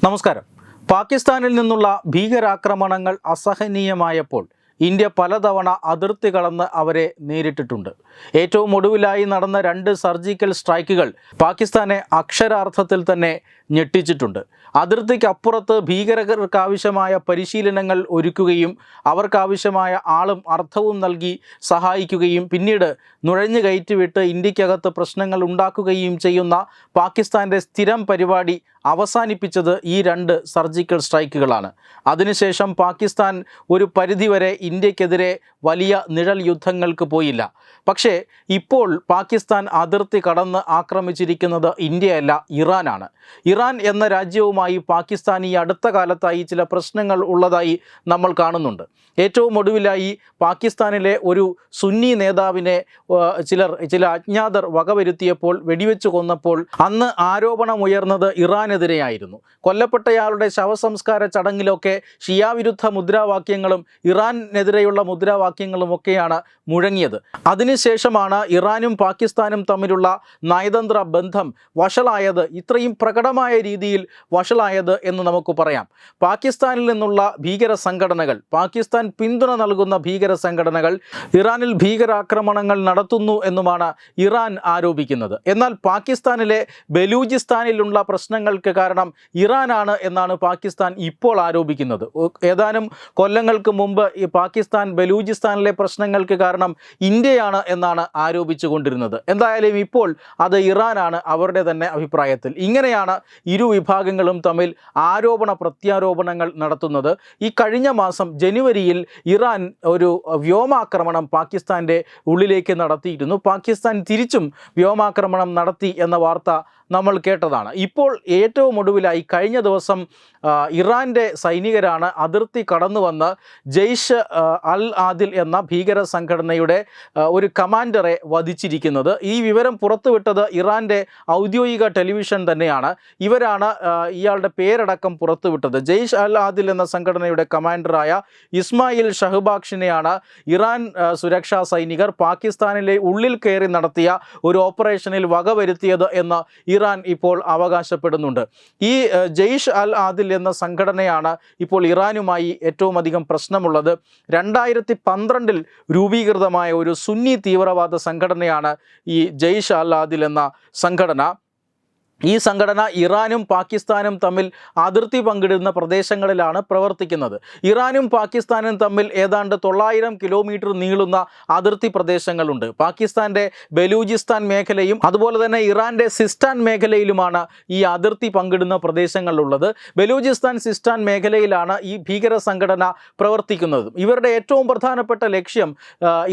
നമസ്കാരം. പാകിസ്ഥാനിൽ നിന്നുള്ള ഭീകരാക്രമണങ്ങൾ അസഹനീയമായപ്പോൾ ഇന്ത്യ പലതവണ അതിർത്തി കടന്ന് അവരെ നേരിട്ടിട്ടുണ്ട്. ഏറ്റവും ഒടുവിലായി നടന്ന രണ്ട് സർജിക്കൽ സ്ട്രൈക്കുകൾ പാകിസ്ഥാനെ അക്ഷരാർത്ഥത്തിൽ തന്നെ ഞെട്ടിച്ചിട്ടുണ്ട്. അതിർത്തിക്കപ്പുറത്ത് ഭീകരർക്കാവശ്യമായ പരിശീലനങ്ങൾ ഒരുക്കുകയും അവർക്കാവശ്യമായ ആളും അർത്ഥവും നൽകി സഹായിക്കുകയും പിന്നീട് നുഴഞ്ഞു കയറ്റിവിട്ട് ഇന്ത്യക്കകത്ത് പ്രശ്നങ്ങൾ ഉണ്ടാക്കുകയും ചെയ്യുന്ന പാകിസ്ഥാന്റെ സ്ഥിരം പരിപാടി അവസാനിപ്പിച്ചത് ഈ രണ്ട് സർജിക്കൽ സ്ട്രൈക്കുകളാണ്. അതിനുശേഷം പാകിസ്ഥാൻ ഒരു പരിധിവരെ ഇന്ത്യക്കെതിരെ വലിയ നിഴൽ യുദ്ധങ്ങൾക്ക് പോയില്ല. പക്ഷേ ഇപ്പോൾ പാകിസ്ഥാൻ അതിർത്തി കടന്ന് ആക്രമിച്ചിരിക്കുന്നത് ഇന്ത്യയല്ല ഇറാനാണ്. ഇറാൻ എന്ന രാജ്യവുമായി പാകിസ്ഥാൻ ഈ അടുത്ത കാലത്തായി ചില പ്രശ്നങ്ങൾ ഉള്ളതായി നമ്മൾ കാണുന്നുണ്ട്. ഏറ്റവും ഒടുവിലായി പാകിസ്ഥാനിലെ ഒരു സുന്നി നേതാവിനെ ചിലർ ചില അജ്ഞാതർ വകവരുത്തിയപ്പോൾ വെടിവെച്ച് കൊന്നപ്പോൾ അന്ന് ആരോപണമുയർന്നത് ഇറാനെതിരെയായിരുന്നു. കൊല്ലപ്പെട്ടയാളുടെ ശവസംസ്കാര ചടങ്ങിലൊക്കെ ഷിയാവിരുദ്ധ മുദ്രാവാക്യങ്ങളും ഇറാനെതിരെയുള്ള മുദ്രാവാക്യങ്ങളും ഒക്കെയാണ് മുഴങ്ങിയത്. അതിനുശേഷമാണ് ഇറാനും പാകിസ്ഥാനും തമ്മിലുള്ള നയതന്ത്ര ബന്ധം വഷളായത്. ഇത്രയും പ്രകടമായ രീതിയിൽ വഷളായത് എന്ന് നമുക്ക് പറയാം. പാകിസ്ഥാനിൽ നിന്നുള്ള ഭീകര സംഘടനകൾ പാകിസ്ഥാൻ പിന്തുണ നൽകുന്ന ഭീകര സംഘടനകൾ ഇറാനിൽ ഭീകരാക്രമണങ്ങൾ നടത്തുന്നു എന്നുമാണ് ഇറാൻ ആരോപിക്കുന്നത്. എന്നാൽ പാകിസ്ഥാനിലെ ബലൂചിസ്ഥാനിലുള്ള പ്രശ്നങ്ങൾക്ക് കാരണം ഇറാനാണ് എന്നാണ് പാകിസ്ഥാൻ ഇപ്പോൾ ആരോപിക്കുന്നത്. ഏതാനും കൊല്ലങ്ങൾക്ക് മുമ്പ് ഈ പാകിസ്ഥാൻ ബലൂചിസ്ഥാനിലെ പ്രശ്നങ്ങൾക്ക് കാരണം ഇന്ത്യയാണ് എന്നാണ് ആരോപിച്ചുകൊണ്ടിരുന്നത്. എന്തായാലും ഇപ്പോൾ അത് ഇറാനാണ് അവരുടെ തന്നെ അഭിപ്രായത്തിൽ. ഇങ്ങനെയാണ് ഇരു വിഭാഗങ്ങളും തമ്മിൽ ആരോപണ പ്രത്യാരോപണങ്ങൾ നടത്തുന്നത്. ഈ കഴിഞ്ഞ മാസം ജനുവരിയിൽ ഇറാൻ ഒരു വ്യോമാക്രമണം പാകിസ്ഥാന്റെ ഉള്ളിലേക്ക് നടത്തിയിരുന്നു. പാകിസ്ഥാൻ തിരിച്ചും വ്യോമാക്രമണം നടത്തി എന്ന വാർത്ത നമ്മൾ കേട്ടതാണ്. ഇപ്പോൾ ഏറ്റവും ഒടുവിലായി കഴിഞ്ഞ ദിവസം ഇറാന്റെ സൈനികരാണ് അതിർത്തി കടന്നു വന്ന് ജെയ്ഷ് അൽ ആദിൽ എന്ന ഭീകര സംഘടനയുടെ ഒരു കമാൻഡറെ വധിച്ചിരിക്കുന്നത്. ഈ വിവരം പുറത്തുവിട്ടത് ഇറാന്റെ ഔദ്യോഗിക ടെലിവിഷൻ തന്നെയാണ്. ഇവരാണ് ഇയാളുടെ പേരടക്കം പുറത്തുവിട്ടത്. ജെയ്ഷ് അൽ ആദിൽ എന്ന സംഘടനയുടെ കമാൻഡറായ ഇസ്മായിൽ ഷഹബാക്ഷിനെയാണ് ഇറാൻ സുരക്ഷാ സൈനികർ പാകിസ്ഥാനിലെ ഉള്ളിൽ കയറി നടത്തിയ ഒരു ഓപ്പറേഷനിൽ വകവരുത്തിയത് എന്ന് ഇറാൻ ഇപ്പോൾ അവകാശപ്പെടുന്നുണ്ട്. ഈ ജെയ്ഷ് അൽ ആദിൽ എന്ന സംഘടനയാണ് ഇപ്പോൾ ഇറാനുമായി ഏറ്റവും അധികം പ്രശ്നമുള്ളത്. രണ്ടായിരത്തി പന്ത്രണ്ടിൽ രൂപീകൃതമായ ഒരു സുന്നി തീവ്രവാദ സംഘടനയാണ് ഈ ജെയ്ഷ് അൽ ആദിൽ എന്ന സംഘടന. ഈ സംഘടന ഇറാനും പാകിസ്ഥാനും തമ്മിൽ അതിർത്തി പങ്കിടുന്ന പ്രദേശങ്ങളിലാണ് പ്രവർത്തിക്കുന്നത്. ഇറാനും പാകിസ്ഥാനും തമ്മിൽ ഏതാണ്ട് തൊള്ളായിരം കിലോമീറ്റർ നീളുന്ന അതിർത്തി പ്രദേശങ്ങളുണ്ട്. പാകിസ്ഥാന്റെ ബലൂചിസ്ഥാൻ മേഖലയും അതുപോലെ തന്നെ ഇറാന്റെ സിസ്റ്റാൻ മേഖലയിലുമാണ് ഈ അതിർത്തി പങ്കിടുന്ന പ്രദേശങ്ങളുള്ളത്. ബലൂചിസ്ഥാൻ സിസ്റ്റാൻ മേഖലയിലാണ് ഈ ഭീകര സംഘടന പ്രവർത്തിക്കുന്നത്. ഇവരുടെ ഏറ്റവും പ്രധാനപ്പെട്ട ലക്ഷ്യം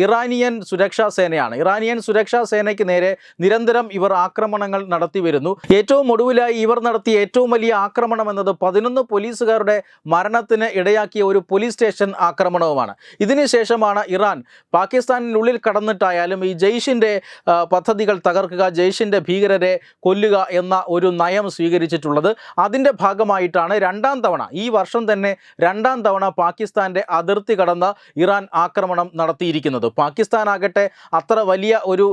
ഇറാനിയൻ സുരക്ഷാ സേനയാണ്. ഇറാനിയൻ സുരക്ഷാ സേനയ്ക്ക് നേരെ നിരന്തരം ഇവർ ആക്രമണങ്ങൾ നടത്തി വരുന്നു ഏറ്റവും ഒടുവിലായി ഇവർ നടത്തിയ ഏറ്റവും വലിയ ആക്രമണം എന്നത് പതിനൊന്ന് പോലീസുകാരുടെ മരണത്തിന് ഇടയാക്കിയ ഒരു പോലീസ് സ്റ്റേഷൻ ആക്രമണവുമാണ്. ഇതിനുശേഷമാണ് ഇറാൻ പാകിസ്ഥാനിനുള്ളിൽ കടന്നിട്ടായാലും ഈ ജെയ്ഷിന്റെ പദ്ധതികൾ തകർക്കുക ജെയ്ഷിന്റെ ഭീകരരെ കൊല്ലുക എന്ന ഒരു നയം സ്വീകരിച്ചിട്ടുള്ളത്. അതിന്റെ ഭാഗമായിട്ടാണ് രണ്ടാം തവണ ഈ വർഷം തന്നെ രണ്ടാം തവണ പാകിസ്ഥാന്റെ അതിർത്തി കടന്ന് ഇറാൻ ആക്രമണം നടത്തിയിരിക്കുന്നത്. പാകിസ്ഥാനാകട്ടെ അത്ര വലിയ ഒരു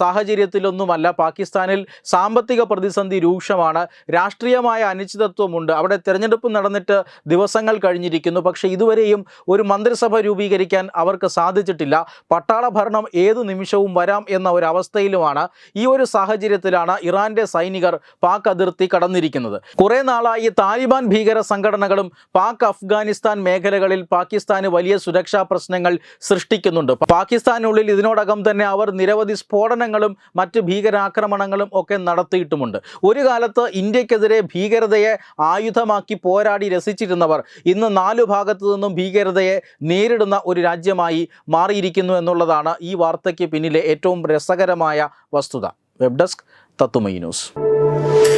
സാഹചര്യത്തിലൊന്നുമല്ല. പാകിസ്ഥാനിൽ സാമ്പത്തിക പ്രതിസന്ധി രൂക്ഷമാണ്. രാഷ്ട്രീയമായ അനിശ്ചിതത്വമുണ്ട്. അവിടെ തിരഞ്ഞെടുപ്പ് നടന്നിട്ട് ദിവസങ്ങൾ കഴിഞ്ഞിരിക്കുന്നു. പക്ഷേ ഇതുവരെയും ഒരു മന്ത്രിസഭ രൂപീകരിക്കാൻ അവർക്ക് സാധിച്ചിട്ടില്ല. പട്ടാള ഭരണം ഏതു നിമിഷവും വരാം എന്ന ഒരു ഈ ഒരു സാഹചര്യത്തിലാണ് ഇറാന്റെ സൈനികർ പാക് അതിർത്തി കടന്നിരിക്കുന്നത്. കുറേ നാളായി താലിബാൻ ഭീകര സംഘടനകളും പാക് അഫ്ഗാനിസ്ഥാൻ മേഖലകളിൽ പാകിസ്ഥാന് വലിയ സുരക്ഷാ പ്രശ്നങ്ങൾ സൃഷ്ടിക്കുന്നുണ്ട്. പാകിസ്ഥാനുള്ളിൽ ഇതിനോടകം തന്നെ അവർ നിരവധി സ്ഫോടനങ്ങളും മറ്റ് ഭീകരാക്രമണങ്ങളും ഒക്കെ നടത്തിയിട്ടുമുണ്ട്. ഒരു കാലത്ത് ഇന്ത്യക്കെതിരെ ഭീകരതയെ ആയുധമാക്കി പോരാടി രസിച്ചിരുന്നവർ ഇന്ന് നാലു ഭാഗത്തു നിന്നും ഭീകരതയെ നേരിടുന്ന ഒരു രാജ്യമായി മാറിയിരിക്കുന്നു എന്നുള്ളതാണ് ഈ വാർത്തയ്ക്ക് പിന്നിലെ ഏറ്റവും രസകരമായ വസ്തുത. വെബ് ഡെസ്ക് തത്തുമൈ ന്യൂസ്